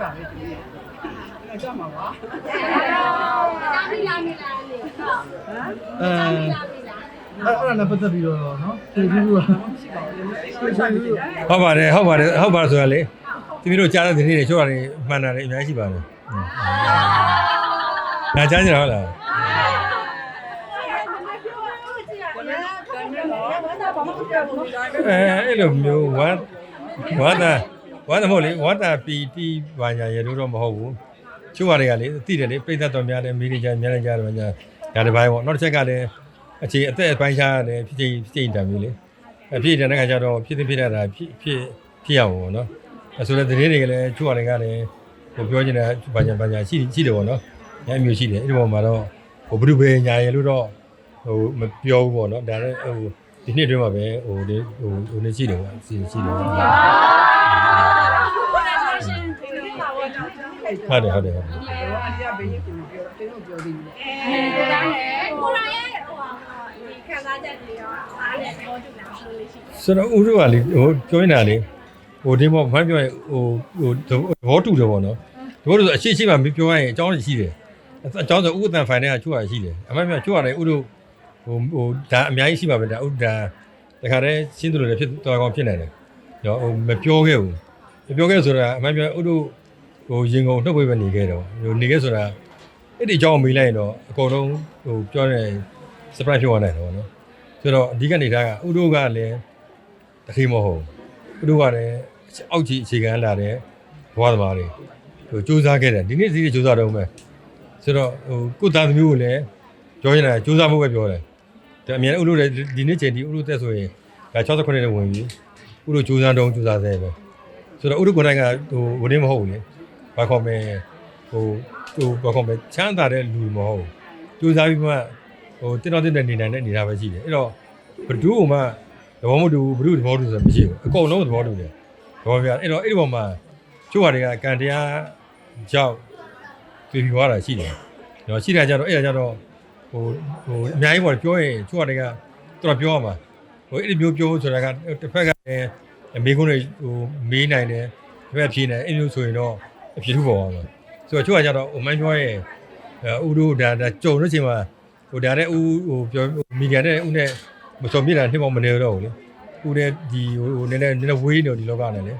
ပါပဲဒီနေ့အဲ့တော့မှာပါတာမီလာမီလာလေဟုတ်အဲတာမီလာမီလာအဲ့အဲ့ဒါနဲ့ပတ်သက်ပြီးတော့နော်ဒီဒီကရှိပါဘူးကိုရှိနေတယ်ဟုတ်ပါတယ်ဟုတ်ပါတယ်ဟုတ်ပါတယ်ဆိုတာလေတမီးတို့ကြားတဲ့သတင်းတွေချို့တာတွေမှန်တာတွေအများကြီးရှိပါတယ်။ဒါကြားကြတာဟုတ်လားအဲအဲ့လိုမျိုးဝမ်းဝမ်းတာ ဝမ်းတာမဟုတ်လေဝမ်းတာပီတီဘာညာရေလို့တော့မဟုတ်ဘူးချို့ဟာတွေကလေသိတယ်လေပြိသက်တော်များတယ်မီဒီယာများလည်းကြားတယ်ညာဒါတစ်ပိုင်းပေါ့နောက်တစ်ချက်ကလည်းအခြေအသက်အပိုင်းခြားတယ်ဖြစ်ချင်းဖြစ်ချင်းတံမျိုးလေအဖြစ်တဲ့ခါကျတော့ဖြစ်ဖြစ်ဖြစ်ရတာဖြစ်ဖြစ်ဖြစ်ရအောင်ပေါ့နော်အဲဆိုတဲ့သတင်းတွေကလည်းချို့ဟာတွေကလည်းဟိုပြောနေတာဘာညာဘာညာရှိရှိတယ်ပေါ့နော်ညာမျိုးရှိတယ်အဲ့ဒီပေါ်မှာတော့ဟိုဘုရုဘေညာရေလို့တော့ဟိုမပြောဘူးပေါ့နော်ဒါလည်းဟိုဒီနှစ်အတွင်းမှာပဲဟိုဒီဟိုဟိုနေရှိတယ်ကွာစီရှိတယ် ဟုတ်တယ်ဟုတ်တယ်ဟုတ်တယ်အန်တီကဘေးကြီးကိုပြောတင်းလို့ပြောသေးတယ်ကိုတိုင်းရဲ့ကိုတိုင်းရဲ့ဟိုဒီခံစားချက်တွေရောအားနဲ့တော့တူလာလို့လေးရှိတယ်ဆိုတော့ဦးတို့ကလေဟိုပြောနေတာလေဟိုဒီမောမှန်းပြောရင်ဟိုဟိုသဘောတူတယ်ပေါ့နော်သဘောတူဆိုအရှိရှိမှမပြောရရင်အကြောင်းရှိတယ်အကြောင်းဆိုဥပဒံဖိုင်တဲ့ကချွတ်ရရှိတယ်အမှန်မှန်ချွတ်ရတယ်ဦးတို့ဟိုဟိုဒါအများကြီးရှိပါပဲဒါဥဒါတခါတည်းရှင်းတယ်လို့လည်းဖြစ်တော်ကောင်ဖြစ်နေတယ်နော်ဟိုမပြောခဲ့ဘူးမပြောခဲ့ဆိုတာအမှန်မှန်ဦးတို့ ဟိုရင်ကုန်နှုတ်ဝေးပဲနေခဲ့တော့ဟိုနေခဲ့ဆိုတာအဲ့ဒီအကြောင်းမေးလိုက်ရင်တော့အကုန်လုံးဟိုပြောနေ surprise ဖြစ်သွားနိုင်တယ်ပေါ့နော်ဆိုတော့အဓိကနေထားကဥတို့ကလည်းတခေမဟုတ်ဥတို့ကလည်းအောက်ကြီးအခြေခံလာတဲ့ဘဝသမားတွေဟိုစူးစမ်းခဲ့တယ်ဒီနေ့စီးစူးစမ်းတော့မယ်ဆိုတော့ဟိုကိုသားသမီးကိုလည်းပြောရင်လည်းစူးစမ်းမှုပဲပြောတယ်ဒါအမြဲဥတို့လည်းဒီနေ့ချိန်ဒီဥတို့တက်ဆိုရင်ဒါ68နဲ့ဝင်ပြီဥတို့စူးစမ်းတော့စူးစမ်းဆဲပဲဆိုတော့ဥတို့ကိုယ်တိုင်ကဟိုဝင်နေမဟုတ်ဘူးလေ ဘာခေါ်မလဲဟိုဟိုဘာခေါ်မလဲချမ်းသာတဲ့လူမဟုတ်စူးစမ်းပြီးမှဟိုတင်းတော်တင်းတဲ့နေနိုင်တဲ့အနေထားပဲရှိတယ်အဲ့တော့ဘဒူးကမှသဘောမတူဘူးဘဒူးသဘောတူဆိုတာမရှိဘူးအကုန်လုံးသဘောတူတယ်သဘောပြအဲ့တော့အဲ့ဒီပေါ်မှာချို့ဟာတွေကကံတရားကြောက်တွေ့ပြီးသွားတာရှိတယ်နော်ရှိတာကြတော့အဲ့ဒါကြတော့ဟိုဟိုအများကြီးပေါ့ပြောရင်ချို့ဟာတွေကတော်တော်ပြောရမှာဟိုအဲ့ဒီမျိုးပြောဆိုတာကတစ်ဖက်ကလည်းမေးခွန်းတွေဟိုမေးနိုင်တယ်တစ်ဖက်ဖြေနိုင်အဲ့လိုဆိုရင်တော့ အဖြစ်ထုပေါ်အောင်မှာဆိုတော့ချို့ဟာကြတော့ဟိုမှန်ပြောရင်အဲဥတို့ဒါဒါကြုံလို့ချိန်မှာဟိုဒါနဲ့ဦးဟိုပြောမီဒီယာနဲ့ဦးနဲ့မစုံပြတာနှစ်ပေါင်းမနေတော့ဘူးလေဦးနဲ့ဒီဟိုနည်းနည်းနည်းနည်းဝေးနေဒီလောကနဲ့လေ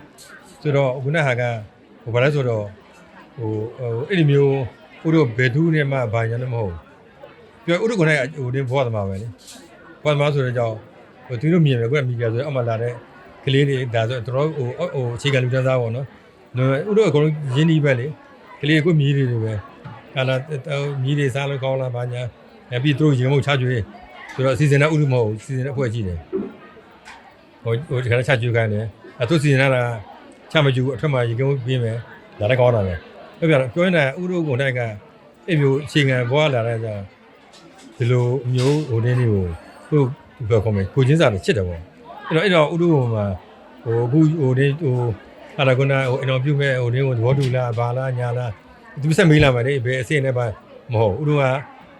ဆိုတော့ခုနဟာကဟိုဘာလဲဆိုတော့ဟိုဟိုအဲ့ဒီမျိုးဦးတို့ဘယ်သူနဲ့မှဘာညာလည်းမဟုတ်ပြောဦးတို့ကလည်းဟိုတင်းဘဝသမားပဲလေဘဝသမားဆိုတော့ကြောင့်ဟိုသူတို့မြင်တယ်ကွမီဒီယာဆိုတော့အမှလာတဲ့ကလေးတွေဒါဆိုတော့ဟိုဟိုအခြေခံလူတန်းစားပေါ့နော် ဦးတို့အကုန်လုံးရင်းနှီးပဲလေကလေးကိုမြည်တွေပဲဟာလာမြည်တွေစားလို့ကောင်းလားဘာညာအဲပြီးသူတို့ရေမုတ်ချကျွေးဆိုတော့စီစဉ်တဲ့ဥလူမဟုတ်စီစဉ်တဲ့အဖွဲ့ကြီးတယ်ဟိုဟိုဒီခါချကျွေးခိုင်းတယ်အဲသူစီစဉ်တာချမကျူအထက်မှာရေကုန်းပြင်းမယ်ဒါလည်းကောင်းတာပဲပြောပြတော့ပြောနေတာဥရုကုန်တိုက်ကအဲ့မျိုးအခြေခံဘွားလာတဲ့ကြာဒီလိုမျိုးဟိုတင်းလေးကိုသူ့ဘယ်ခေါ်မလဲကိုချင်းစာနဲ့ချစ်တယ်ပေါ့အဲ့တော့အဲ့တော့ဥရုကုန်မှာဟိုအခုဟိုတင်းဟို ဟာလာကုနာဟိုအင်တော်ပြုမဲ့ဟိုတင်းကိုသဘောတူလားဘာလားညာလားသူဆက်မေးလာမယ်လေဘယ်အစင်းနဲ့ပါမဟုတ်ဥရုက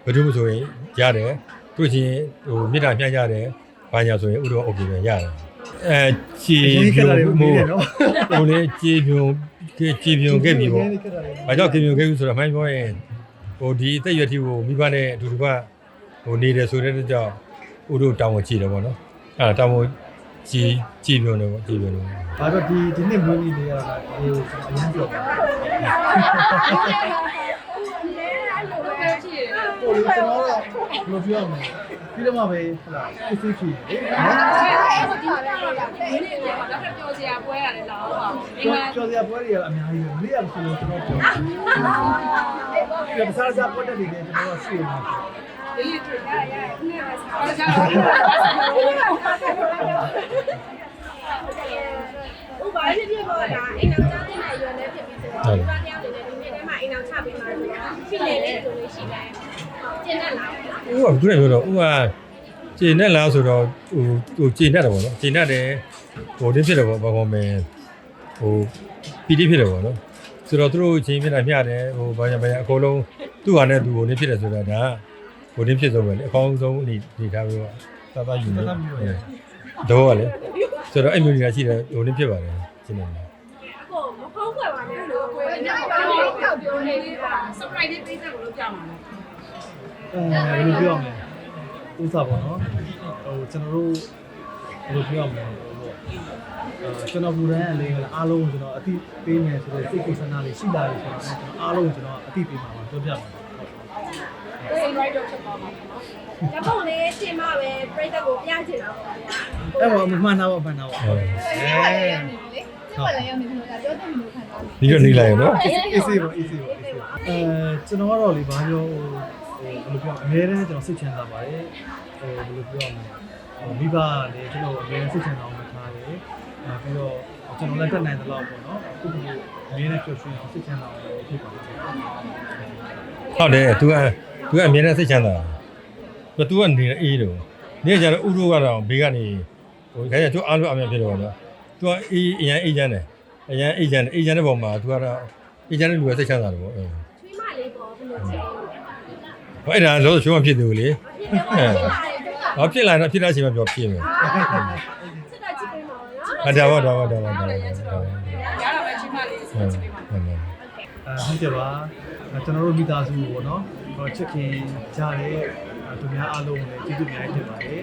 ဘယ်သူမှဆိုရင်ရတယ်တွေ့ချင်းဟိုမြေတားပြရတယ်ဘာညာဆိုရင်ဥတော်โอเคပဲရတယ်အဲခြေ ဒီက ပြုံ လာတွေမ မို့ ပြီးတယ်နော် ဟိုလေခြေပြုံခြေပြုံခဲ့ပြီပေါ့ဘာကြောင့်ခြေပြုံခဲ့ပြီဆိုတော့မှန်းပြောရင်ဟိုဒီအသက်အရွယ်ထိကိုမိဘနဲ့အတူတူကဟိုနေတယ်ဆိုတဲ့အတွက်ကြောင့်ဥတို့တောင်းဝင်ကြည့်တယ်ပေါ့နော်အဲတောင်းဝင် ကြည့်ကြည့်ပြုံတယ်ပေါ့ကြည့်ပြုံတယ်ဒါတော့ဒီဒီနှစ်မွေးနေ့နေရတာဒီအရင်ပြောပါဟိုလေကျွန်တော်ကဘယ်လိုပြောရမလဲပြီးတော့မှပဲဟလာအစ်စ်ဖြစ်တယ်နော်ကျော်စရာပွဲတွေကအများကြီးပဲမလေးရဆိုလို့ကျွန်တော်ပြောတယ်ဒီစားစားပွဲတွေလည်းကျွန်တော်ရှိနေတယ် ဥပါဖြစ်ဖြစ်ပေါ်တာအိမ်အောင်ကြားတဲ့ရွယ်နဲ့ဖြစ်ပြီးဆိုတော့ဒီပါတယောက်နေနဲ့ဒီနေ့ထဲမှာအိမ်အောင်ချပေးမှာဆိုတော့ဖြစ်လေလေဆိုလို့ရှိတယ်ကျင်းတတ်လာတယ်နော်ဥကခုနကပြောတော့ဥကခြေနဲ့လားဆိုတော့ဟိုဟိုခြေနဲ့တယ်ပေါ့နော်ခြေနဲ့တယ်ဟိုတင်းဖြစ်တယ်ပေါ့ဘာကောမဲဟိုပီတိဖြစ်တယ်ပေါ့နော်ဆိုတော့သူတို့ခြေမျက်နှာမျှတယ်ဟိုဘာညာဘာညာအကုန်လုံးသူ့ဟာနဲ့သူဟိုနေဖြစ်တယ်ဆိုတာဒါ ဟိုတင်းဖြစ်ဆုံးပဲလေအကောင်းဆုံးအနေနေထားပြီးတော့သာသာယူနေတော့ကလေဆိုတော့အဲ့မျိုးကြီးရှိတယ်ဟိုတင်းဖြစ်ပါတယ်ရှင်းနေတယ်ကိုမဖုံးခွက်ပါနဲ့လို့ကိုယ်ကလေးလေးပါ surprise လေးပေးတဲ့ကိုလို့ကြောက်မှာလဲအဲဘယ်လိုပြောရမလဲဥစားပေါ့နော်ဟိုကျွန်တော်တို့ဘယ်လိုပြောရမလဲဟိုပေါ့အဲကျွန်တော်ဘူရန်အလေးအားလုံးကျွန်တော်အတိပေးမယ်ဆိုတော့စိတ်ကိုစနာလေးရှိလာပြီဆိုတော့ကျွန်တော်အားလုံးကျွန်တော်အတိပေးမှာပါပြောပြပါမယ်ကိုယ် right တော့ချက်ပါမှာနော်ဓပုံလေးတင်မှပဲပြိတ္တကိုပြချင်တာပေါ့ဗျာအဲ့ဟောမှန်တာပါမှန်တာပါဟုတ်ကျမလည်းရောက်နေပြီလို့ပြောတယ်မျိုးခံစားဒီတော့နေလိုက်ရနော် easy ပါ easy ပါ easy ပါအဲကျွန်တော်ကတော့လေဘာပြောဟိုဘယ်လိုပြောအများနဲ့ကျွန်တော်စိတ်ချမ်းသာပါတယ်ဟိုဘယ်လိုပြောရမလဲဟိုမိဘကလည်းကျွန်တော်အများနဲ့စိတ်ချမ်းသာအောင်ထားတယ်အဲပြီးတော့ကျွန်တော်လည်းတက်နိုင်တဲ့လောက်ပေါ့နော်အခုဒီအများနဲ့ပြောရွှင်အောင်စိတ်ချမ်းသာအောင်ဖြစ်ပါမယ်ဟုတ်တယ် तू က သူကအမြဲတမ်းစိတ်ချမ်းသာတာသူကနေအေးတော့နေကြတော့ဥရုကတော့ဘေးကနေဟိုခိုင်းရသူအားလို့အမြဲဖြစ်တော့တော့သူကအေးအရန်အေးချမ်းတယ်အရန်အေးချမ်းတယ်အေးချမ်းတဲ့ပုံမှာသူကတော့အေးချမ်းတဲ့လူကစိတ်ချမ်းသာတယ်ပေါ့အဲချွေးမလေးပေါ့ဘယ်လိုချင်းဟိုအဲ့ဒါလောချိုးမဖြစ်သေးဘူးလေဟောဖြစ်လာတော့ဖြစ်တဲ့အချိန်မှာပြောဖြစ်မယ်စစ်တာကြည့်ပေးပါဦးနော်ဒါပါဒါပါဒါပါဒါပါရတာပဲချွေးမလေးစစ်တာကြည့်ပေးပါဟုတ်ကဲ့ဟုတ်ကဲ့ပါကျွန်တော်တို့မိသားစုပေါ့နော် ချစ်ခင်ကြတဲ့သူများအားလုံးလည်းကျေးဇူးများတင်ပါတယ်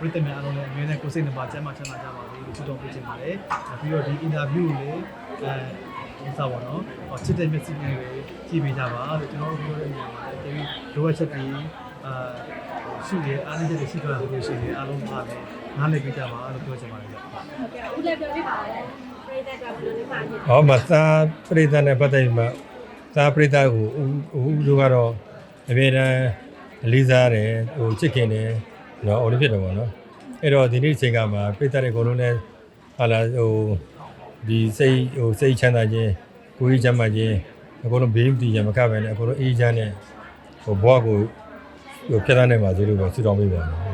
ပရိသတ်များအားလုံးလည်းအမြဲတမ်းကိုယ်စိတ်နှပါကျမ်းမာချမ်းသာကြပါစေလို့ဆုတောင်းပေးချင်ပါတယ်ပြီးတော့ဒီ interview ကိုလည်းအဲဥစားပါနော်ဟောချစ်တဲ့မျက်စိနဲ့ပဲကြည့်ပေးကြပါလို့ကျွန်တော်တို့ပြောတဲ့နေရာမှာလည်းဒီလိုအပ်ချက်တွေအာရှိရအားနည်းချက်တွေရှိသွားလို့ရှိရင်အားလုံးကလည်းနားလည်ပေးကြပါလို့ပြောချင်ပါတယ်ဗျဟုတ်ကဲ့ဦးလည်းပြောပြပါဦးပြိတ္တကဘယ်လိုလဲပါချင်ဟောမသာပရိသတ်နဲ့ပတ်သက်ပြီးမှသာပရိသတ်ကိုဦးတို့ကတော့ အမြဲတမ်းအလေးစားတယ်ဟိုချစ်ခင်တယ်နော်အော်လို့ဖြစ်တယ်ပေါ့နော်အဲ့တော့ဒီနေ့ချိန်ကမှာပရိသတ်တွေအကုန်လုံးလည်းဟာလာဟိုဒီစိတ်ဟိုစိတ်ချမ်းသာခြင်းကိုယ်ကြီးချမ်းသာခြင်းအကုန်လုံးဘေးမတည်ကြမကပဲနဲ့အကုန်လုံးအေးချမ်းတဲ့ဟိုဘဝကိုဟိုဖြတ်သန်းနိုင်ပါစေလို့ပဲဆုတောင်းပေးပါမယ်